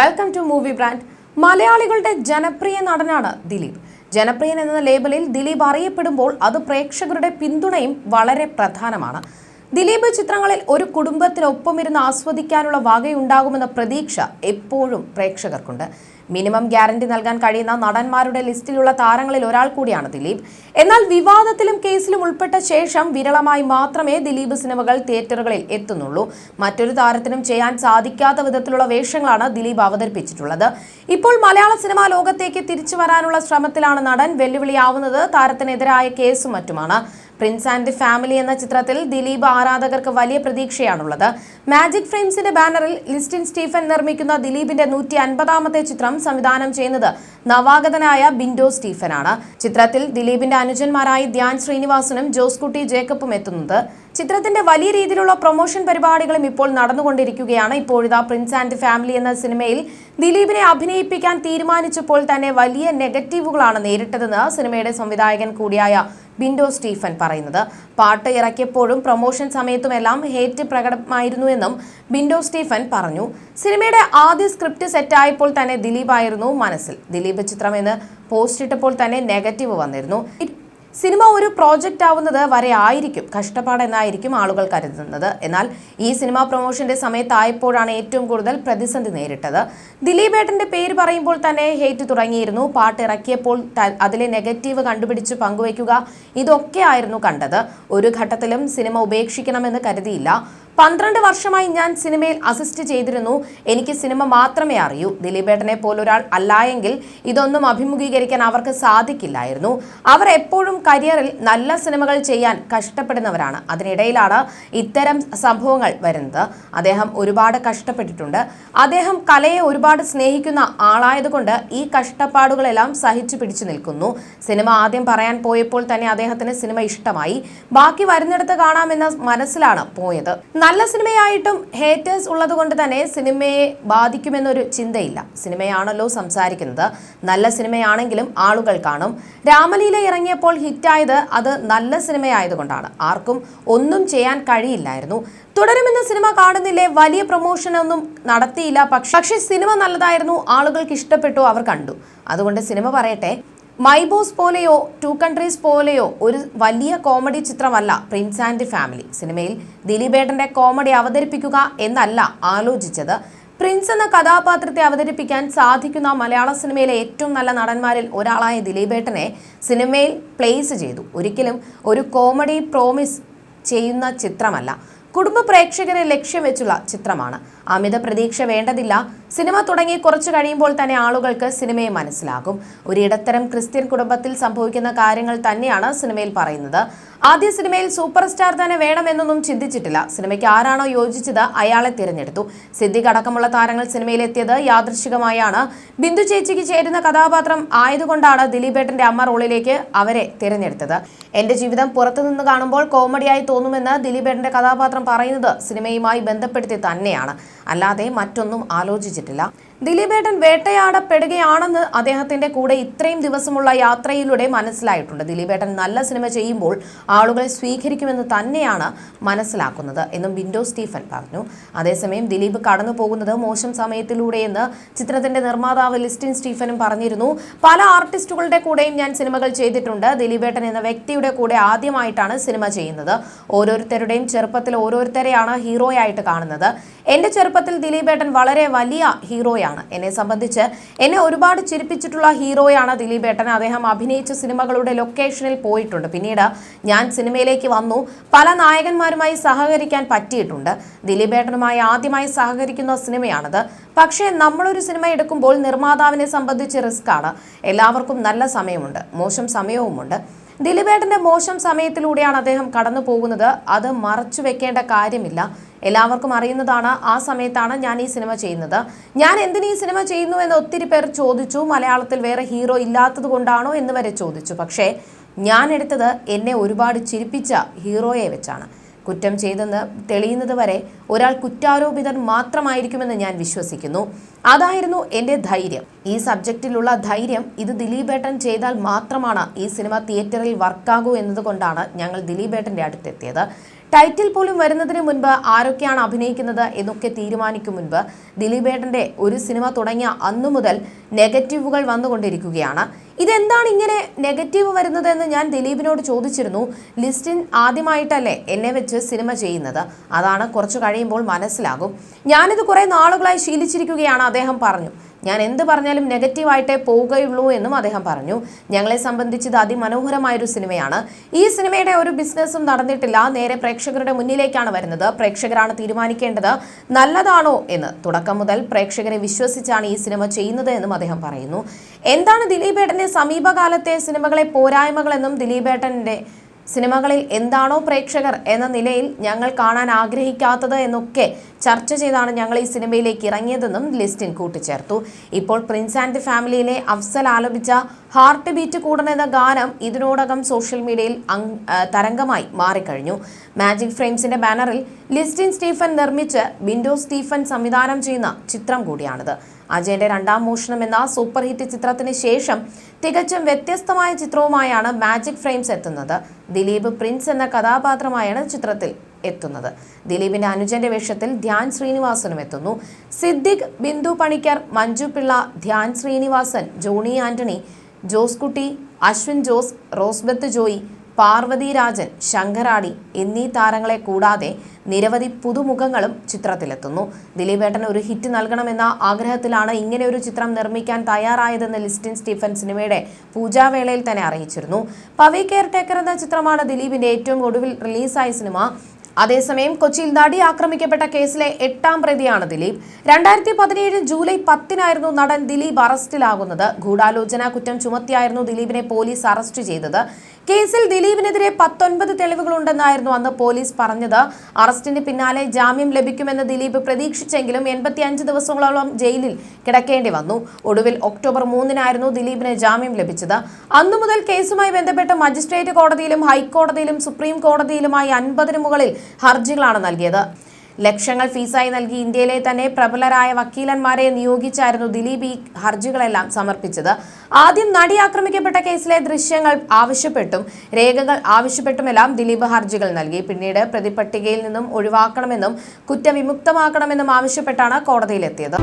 Welcome to movie brand മലയാളികളുടെ ജനപ്രിയ നടനാണ് ദിലീപ്. ജനപ്രിയൻ എന്ന ലേബലിൽ ദിലീപ് അറിയപ്പെടുമ്പോൾ അത് പ്രേക്ഷകരുടെ പിന്തുണയും വളരെ പ്രധാനമാണ്. ദിലീപ് ചിത്രങ്ങളിൽ ഒരു കുടുംബത്തിനൊപ്പമിരുന്ന് ആസ്വദിക്കാനുള്ള വകയുണ്ടാകുമെന്ന പ്രതീക്ഷ എപ്പോഴും പ്രേക്ഷകർക്കുണ്ട്. മിനിമം ഗ്യാരണ്ടി നൽകാൻ കഴിയുന്ന നടന്മാരുടെ ലിസ്റ്റിലുള്ള താരങ്ങളിൽ ഒരാൾ കൂടിയാണ് ദിലീപ്. എന്നാൽ വിവാദത്തിലും കേസിലും ഉൾപ്പെട്ട ശേഷം വിരളമായി മാത്രമേ ദിലീപ് സിനിമകൾ തിയേറ്ററുകളിൽ എത്തുന്നുള്ളൂ. മറ്റൊരു താരത്തിനും ചെയ്യാൻ സാധിക്കാത്ത വിധത്തിലുള്ള വേഷങ്ങളാണ് ദിലീപ് അവതരിപ്പിച്ചിട്ടുള്ളത്. ഇപ്പോൾ മലയാള സിനിമാ ലോകത്തേക്ക് തിരിച്ചു വരാനുള്ള ശ്രമത്തിലാണ് നടൻ വെല്ലുവിളിയാവുന്നത് താരത്തിനെതിരായ കേസും മറ്റുമാണ്. പ്രിൻസ് ആൻഡ് ഫാമിലി എന്ന ചിത്രത്തിൽ ദിലീപ് ആരാധകർക്ക് വലിയ പ്രതീക്ഷയാണുള്ളത്. മാജിക് ഫ്രെയിംസിന്റെ ബാനറിൽ ലിസ്റ്റിൻ സ്റ്റീഫൻ നിർമ്മിക്കുന്ന ദിലീപിന്റെ നൂറ്റി അൻപതാമത്തെ ചിത്രം സംവിധാനം ചെയ്യുന്നത് നവാഗതനായ ബിൻഡോ സ്റ്റീഫനാണ്. ചിത്രത്തിൽ ദിലീപിന്റെ അനുജന്മാരായി ധ്യാൻ ശ്രീനിവാസനും ജോസ് കുട്ടി ജേക്കബും എത്തുന്നത്. ചിത്രത്തിന്റെ വലിയ രീതിയിലുള്ള പ്രൊമോഷൻ പരിപാടികളും ഇപ്പോൾ നടന്നുകൊണ്ടിരിക്കുകയാണ്. ഇപ്പോഴിതാ പ്രിൻസ് ആൻഡ് ഫാമിലി എന്ന സിനിമയിൽ ദിലീപിനെ അഭിനയിപ്പിക്കാൻ തീരുമാനിച്ചപ്പോൾ തന്നെ വലിയ നെഗറ്റീവുകളാണ് നേരിട്ടതെന്ന് സിനിമയുടെ സംവിധായകൻ കൂടിയായ ബിൻഡോ സ്റ്റീഫൻ പറയുന്നത്. പാട്ട് ഇറക്കിയപ്പോഴും പ്രൊമോഷൻ സമയത്തുമെല്ലാം ഹേറ്റ് പ്രകടമായിരുന്നുവെന്നും ബിൻഡോ സ്റ്റീഫൻ പറഞ്ഞു. സിനിമയുടെ ആദ്യ സ്ക്രിപ്റ്റ് സെറ്റായപ്പോൾ തന്നെ ദിലീപ് ആയിരുന്നു മനസ്സിൽ. ദിലീപ് ചിത്രം എന്ന് പോസ്റ്റ് ഇട്ടപ്പോൾ തന്നെ നെഗറ്റീവ് വന്നിരുന്നു. സിനിമ ഒരു പ്രോജക്റ്റ് ആവുന്നത് വരെ ആയിരിക്കും കഷ്ടപ്പാടെന്നായിരിക്കും ആളുകൾ കരുതുന്നത്. എന്നാൽ ഈ സിനിമ പ്രൊമോഷന്റെ സമയത്തായപ്പോഴാണ് ഏറ്റവും കൂടുതൽ പ്രതിസന്ധി നേരിട്ടത്. ദിലീപേട്ടന്റെ പേര് പറയുമ്പോൾ തന്നെ ഹേറ്റ് തുടങ്ങിയിരുന്നു. പാട്ട് ഇറക്കിയപ്പോൾ അതിലെ നെഗറ്റീവ് കണ്ടുപിടിച്ച് പങ്കുവയ്ക്കുക ഇതൊക്കെ ആയിരുന്നു കണ്ടത്. ഒരു ഘട്ടത്തിലും സിനിമ ഉപേക്ഷിക്കണമെന്ന് കരുതിയില്ല. പന്ത്രണ്ട് വർഷമായി ഞാൻ സിനിമയിൽ അസിസ്റ്റ് ചെയ്തിരുന്നു. എനിക്ക് സിനിമ മാത്രമേ അറിയൂ. ദിലീപേട്ടനെ പോലൊരാൾ അല്ലായെങ്കിൽ ഇതൊന്നും അഭിമുഖീകരിക്കാൻ അവർക്ക് സാധിക്കില്ലായിരുന്നു. അവർ എപ്പോഴും കരിയറിൽ നല്ല സിനിമകൾ ചെയ്യാൻ കഷ്ടപ്പെടുന്നവരാണ്. അതിനിടയിലാണ് ഇത്തരം സംഭവങ്ങൾ വരുന്നത്. അദ്ദേഹം ഒരുപാട് കഷ്ടപ്പെട്ടിട്ടുണ്ട്. അദ്ദേഹം കലയെ ഒരുപാട് സ്നേഹിക്കുന്ന ആളായതുകൊണ്ട് ഈ കഷ്ടപ്പാടുകളെല്ലാം സഹിച്ചു പിടിച്ചു നിൽക്കുന്നു. സിനിമ ആദ്യം പറയാൻ പോയപ്പോൾ തന്നെ അദ്ദേഹത്തിന് സിനിമ ഇഷ്ടമായി. ബാക്കി വരുന്നിടത്ത് കാണാമെന്ന മനസ്സിലാണ് പോയത്. നല്ല സിനിമയായിട്ടും ഹേറ്റേഴ്സ് ഉള്ളത് കൊണ്ട് തന്നെ സിനിമയെ ബാധിക്കുമെന്നൊരു ചിന്തയില്ല. സിനിമയാണല്ലോ സംസാരിക്കുന്നത്. നല്ല സിനിമയാണെങ്കിലും ആളുകൾ കാണും. രാമലീല ഇറങ്ങിയപ്പോൾ ഹിറ്റായത് അത് നല്ല സിനിമയായതുകൊണ്ടാണ്. ആർക്കും ഒന്നും ചെയ്യാൻ കഴിയില്ലായിരുന്നു. തുടരുമെന്ന സിനിമ കാണുന്നില്ലേ വലിയ പ്രൊമോഷനൊന്നും നടത്തിയില്ല. പക്ഷേ സിനിമ നല്ലതായിരുന്നു. ആളുകൾക്ക് ഇഷ്ടപ്പെട്ടു. അവർ കണ്ടു. അതുകൊണ്ട് സിനിമ പറയട്ടെ മൈ ബോസ് പോലെയോ ടു കൺട്രീസ് പോലെയോ ഒരു വലിയ കോമഡി ചിത്രമല്ല പ്രിൻസ് ആൻഡ് ഫാമിലി സിനിമയിൽ ദിലീപേട്ടന്റെ കോമഡി അവതരിപ്പിക്കുക എന്നല്ല ആലോചിച്ചത്. പ്രിൻസ് എന്ന കഥാപാത്രത്തെ അവതരിപ്പിക്കാൻ സാധിക്കുന്ന മലയാള സിനിമയിലെ ഏറ്റവും നല്ല നടന്മാരിൽ ഒരാളായ ദിലീപേട്ടനെ സിനിമയിൽ പ്ലേസ് ചെയ്തു. ഒരിക്കലും ഒരു കോമഡി പ്രോമിസ് ചെയ്യുന്ന ചിത്രമല്ല. കുടുംബ പ്രേക്ഷകരെ ലക്ഷ്യം വെച്ചുള്ള ചിത്രമാണ്. അമിത പ്രതീക്ഷ വേണ്ടതില്ല. സിനിമ തുടങ്ങി കുറച്ചു കഴിയുമ്പോൾ തന്നെ ആളുകൾക്ക് സിനിമയെ മനസ്സിലാകും. ഒരു ഇടത്തരം ക്രിസ്ത്യൻ കുടുംബത്തിൽ സംഭവിക്കുന്ന കാര്യങ്ങൾ തന്നെയാണ് സിനിമയിൽ പറയുന്നത്. ആദ്യ സിനിമയിൽ സൂപ്പർ സ്റ്റാർ തന്നെ വേണമെന്നൊന്നും ചിന്തിച്ചിട്ടില്ല. സിനിമയ്ക്ക് ആരാണോ യോജിച്ചത് അയാളെ തിരഞ്ഞെടുത്തു. സിദ്ദിഖ് അടക്കമുള്ള താരങ്ങൾ സിനിമയിലെത്തിയത് യാദൃശികമായാണ്. ബിന്ദു ചേച്ചിക്ക് ചേരുന്ന കഥാപാത്രം ആയതുകൊണ്ടാണ് ദിലീപേട്ടന്റെ അമ്മ റോളിലേക്ക് അവരെ തിരഞ്ഞെടുത്തത്. എന്റെ ജീവിതം പുറത്തുനിന്ന് കാണുമ്പോൾ കോമഡിയായി തോന്നുമെന്ന് ദിലീപേട്ടന്റെ കഥാപാത്രം പറയുന്നത് സിനിമയുമായി ബന്ധപ്പെടുത്തി തന്നെയാണ്. അല്ലാതെ മറ്റൊന്നും ആലോചിച്ചിട്ടില്ല. ദിലീപേട്ടൻ വേട്ടയാടപ്പെടുകയാണെന്ന് അദ്ദേഹത്തിന്റെ കൂടെ ഇത്രയും ദിവസമുള്ള യാത്രയിലൂടെ മനസ്സിലായിട്ടുണ്ട്. ദിലീപേട്ടൻ നല്ല സിനിമ ചെയ്യുമ്പോൾ ആളുകൾ സ്വീകരിക്കുമെന്ന് തന്നെയാണ് മനസ്സിലാക്കുന്നത് എന്നും വിൻഡോ സ്റ്റീഫൻ പറഞ്ഞു. അതേസമയം ദിലീപ് കടന്നു പോകുന്നത് മോശം സമയത്തിലൂടെയെന്ന് ചിത്രത്തിന്റെ നിർമ്മാതാവ് ലിസ്റ്റിൻ സ്റ്റീഫനും പറഞ്ഞിരുന്നു. പല ആർട്ടിസ്റ്റുകളുടെ കൂടെയും ഞാൻ സിനിമകൾ ചെയ്തിട്ടുണ്ട്. ദിലീപേട്ടൻ എന്ന വ്യക്തിയുടെ കൂടെ ആദ്യമായിട്ടാണ് സിനിമ ചെയ്യുന്നത്. ഓരോരുത്തരുടെയും ചെറുപ്പത്തിൽ ഓരോരുത്തരെയാണ് ഹീറോയായിട്ട് കാണുന്നത്. എന്റെ ചെറുപ്പത്തിൽ ദിലീപേട്ടൻ വളരെ വലിയ ഹീറോയാണ്. എന്നെ സംബന്ധിച്ച് എന്നെ ഒരുപാട് ചിരിപ്പിച്ചിട്ടുള്ള ഹീറോയാണ് ദിലീപേട്ടൻ അദ്ദേഹം അഭിനയിച്ച സിനിമകളുടെ ലൊക്കേഷനിൽ പോയിട്ടുണ്ട്. പിന്നീട് ഞാൻ സിനിമയിലേക്ക് വന്നു. പല നായകന്മാരുമായി സഹകരിക്കാൻ പറ്റിയിട്ടുണ്ട്. ദിലീപേട്ടനുമായി ആദ്യമായി സഹകരിക്കുന്ന സിനിമയാണത്. പക്ഷേ നമ്മളൊരു സിനിമ എടുക്കുമ്പോൾ നിർമ്മാതാവിനെ സംബന്ധിച്ച് റിസ്ക് ആണ് എല്ലാവർക്കും നല്ല സമയമുണ്ട്. മോശം സമയവുമുണ്ട്. ദിലീപേട്ടന്റെ മോശം സമയത്തിലൂടെയാണ് അദ്ദേഹം കടന്നു പോകുന്നത്. അത് മറച്ചു വെക്കേണ്ട കാര്യമില്ല. എല്ലാവർക്കും അറിയുന്നതാണ് ആ സമയത്താണ് ഞാൻ ഈ സിനിമ ചെയ്യുന്നത്. ഞാൻ എന്തിനു ഈ സിനിമ ചെയ്യുന്നു എന്ന് ഒത്തിരി പേർ ചോദിച്ചു. മലയാളത്തിൽ വേറെ ഹീറോ ഇല്ലാത്തത് കൊണ്ടാണോ എന്ന് വരെ ചോദിച്ചു. പക്ഷേ ഞാൻ എടുത്തത് എന്നെ ഒരുപാട് ചിരിപ്പിച്ച ഹീറോയെ വെച്ചാണ്. കുറ്റം ചെയ്തെന്ന് തെളിയുന്നത് വരെ ഒരാൾ കുറ്റാരോപിതൻ മാത്രമായിരിക്കുമെന്ന് ഞാൻ വിശ്വസിക്കുന്നു. അതായിരുന്നു എന്റെ ധൈര്യം. ഈ സബ്ജക്റ്റിലുള്ള ധൈര്യം ഇത് ദിലീപേട്ടൻ ചെയ്താൽ മാത്രമാണ് ഈ സിനിമ തിയേറ്ററിൽ വർക്കാകൂ എന്നതുകൊണ്ടാണ് ഞങ്ങൾ ദിലീപേട്ടന്റെ അടുത്തെത്തിയത്. ടൈറ്റിൽ പോലും വരുന്നതിന് മുൻപ് ആരൊക്കെയാണ് അഭിനയിക്കുന്നത് എന്നൊക്കെ തീരുമാനിക്കും മുൻപ് ദിലീപേട്ടന്റെ ഒരു സിനിമ തുടങ്ങിയ അന്നു മുതൽ നെഗറ്റീവുകൾ വന്നുകൊണ്ടിരിക്കുകയാണ്. ഇതെന്താണ് ഇങ്ങനെ നെഗറ്റീവ് വരുന്നത് എന്ന് ഞാൻ ദിലീപിനോട് ചോദിച്ചിരുന്നു. ലിസ്റ്റിൻ ആദ്യമായിട്ടല്ലേ എന്നെ വെച്ച് സിനിമ ചെയ്യുന്നത്. അതാണ് കുറച്ച് കഴിയുമ്പോൾ മനസ്സിലാകും. ഞാനിത് കുറേ നാളുകളായി ശീലിച്ചിരിക്കുകയാണ് അദ്ദേഹം പറഞ്ഞു. ഞാൻ എന്ത് പറഞ്ഞാലും നെഗറ്റീവായിട്ടേ പോവുകയുള്ളൂ എന്നും അദ്ദേഹം പറഞ്ഞു. ഞങ്ങളെ സംബന്ധിച്ച് ഇത് അതിമനോഹരമായൊരു സിനിമയാണ്. ഈ സിനിമയുടെ ഒരു ബിസിനസ്സും നടന്നിട്ടില്ല. നേരെ പ്രേക്ഷകരുടെ മുന്നിലേക്കാണ് വരുന്നത്. പ്രേക്ഷകരാണ് തീരുമാനിക്കേണ്ടത് നല്ലതാണോ എന്ന്. തുടക്കം മുതൽ പ്രേക്ഷകരെ വിശ്വസിച്ചാണ് ഈ സിനിമ ചെയ്യുന്നത് എന്നും അദ്ദേഹം പറയുന്നു. എന്താണ് ദിലീപേട്ടന്റെ സമീപകാലത്തെ സിനിമകളെ പോരായ്മകളെന്നും ദിലീപേട്ടന്റെ സിനിമകളിൽ എന്താണോ പ്രേക്ഷകർ എന്ന നിലയിൽ ഞങ്ങൾ കാണാൻ ആഗ്രഹിക്കാത്തത് എന്നൊക്കെ ചർച്ച ചെയ്താണ് ഞങ്ങൾ ഈ സിനിമയിലേക്ക് ഇറങ്ങിയതെന്നും ലിസ്റ്റിൻ കൂട്ടിച്ചേർത്തു. ഇപ്പോൾ പ്രിൻസ് ആൻഡ് ഫാമിലിയിലെ അഫ്സൽ ആലപിച്ച ഹാർട്ട് ബീറ്റ് കൂടണെന്ന ഗാനം ഇതിനോടകം സോഷ്യൽ മീഡിയയിൽ തരംഗമായി മാറിക്കഴിഞ്ഞു. മാജിക് ഫ്രെയിംസിന്റെ ബാനറിൽ ലിസ്റ്റിൻ സ്റ്റീഫൻ നിർമ്മിച്ച് ബിൻഡോ സ്റ്റീഫൻ സംവിധാനം ചെയ്യുന്ന ചിത്രം കൂടിയാണിത്. അജയന്റെ രണ്ടാം മോഷണം എന്ന സൂപ്പർ ഹിറ്റ് ചിത്രത്തിന് ശേഷം തികച്ചും വ്യത്യസ്തമായ ചിത്രവുമായാണ് മാജിക് ഫ്രെയിംസ് എത്തുന്നത്. ദിലീപ് പ്രിൻസ് എന്ന കഥാപാത്രമായാണ് ചിത്രത്തിൽ എത്തുന്നത്. ദിലീപിന്റെ അനുജന്റെ വേഷത്തിൽ ധ്യാൻ ശ്രീനിവാസനും എത്തുന്നു. Siddique Bindu Panicker Manju Pillai Dhyan Sreenivasan Johny Antony Josekutty Ashwin Jose റോസ്ബത്ത് Joy Parvathi Rajan Sankaradi എന്നീ താരങ്ങളെ കൂടാതെ നിരവധി പുതുമുഖങ്ങളും ചിത്രത്തിലെത്തുന്നു. ദിലീപേട്ടൻ ഒരു ഹിറ്റ് നൽകണമെന്ന ആഗ്രഹത്തിലാണ് ഇങ്ങനെ ഒരു ചിത്രം നിർമ്മിക്കാൻ തയ്യാറായതെന്ന് ലിസ്റ്റിൻ സ്റ്റീഫൻ സിനിമയുടെ പൂജാവേളയിൽ തന്നെ അറിയിച്ചിരുന്നു. പവി കെയർ ടേക്കർ എന്ന ചിത്രമാണ് ദിലീപിന്റെ ഏറ്റവും ഒടുവിൽ റിലീസായ സിനിമ. അതേസമയം കൊച്ചിയിൽ നടി ആക്രമിക്കപ്പെട്ട കേസിലെ എട്ടാം പ്രതിയാണ് ദിലീപ്. രണ്ടായിരത്തി പതിനേഴ് ജൂലൈ പത്തിനായിരുന്നു നടൻ ദിലീപ് അറസ്റ്റിലാകുന്നത്. ഗൂഢാലോചന കുറ്റം ചുമത്തിയായിരുന്നു ദിലീപിനെ പോലീസ് അറസ്റ്റ് ചെയ്തത്. കേസിൽ ദിലീപിനെതിരെ പത്തൊൻപത് തെളിവുകളുണ്ടെന്നായിരുന്നു അന്ന് പോലീസ് പറഞ്ഞത്. അറസ്റ്റിന് പിന്നാലെ ജാമ്യം ലഭിക്കുമെന്ന് ദിലീപ് പ്രതീക്ഷിച്ചെങ്കിലും എൺപത്തിയഞ്ച് ദിവസങ്ങളോളം ജയിലിൽ കിടക്കേണ്ടി വന്നു. ഒടുവിൽ ഒക്ടോബർ മൂന്നിനായിരുന്നു ദിലീപിന് ജാമ്യം ലഭിച്ചത്. അന്നു മുതൽ കേസുമായി ബന്ധപ്പെട്ട് മജിസ്ട്രേറ്റ് കോടതിയിലും ഹൈക്കോടതിയിലും സുപ്രീം കോടതിയിലുമായി അൻപതിന് മുകളിൽ ഹർജികളാണ് നൽകിയത്. ലക്ഷങ്ങൾ ഫീസായി നൽകി ഇന്ത്യയിലെ തന്നെ പ്രബലരായ വക്കീലന്മാരെ നിയോഗിച്ചായിരുന്നു ദിലീപ് ഈ ഹർജികളെല്ലാം സമർപ്പിച്ചത്. ആദ്യം നടി ആക്രമിക്കപ്പെട്ട കേസിലെ ദൃശ്യങ്ങൾ ആവശ്യപ്പെട്ടും രേഖകൾ ആവശ്യപ്പെട്ടുമെല്ലാം ദിലീപ് ഹർജികൾ നൽകി. പിന്നീട് പ്രതിപട്ടികയിൽ നിന്നും ഒഴിവാക്കണമെന്നും കുറ്റവിമുക്തമാക്കണമെന്നും ആവശ്യപ്പെട്ടാണ് കോടതിയിലെത്തിയത്.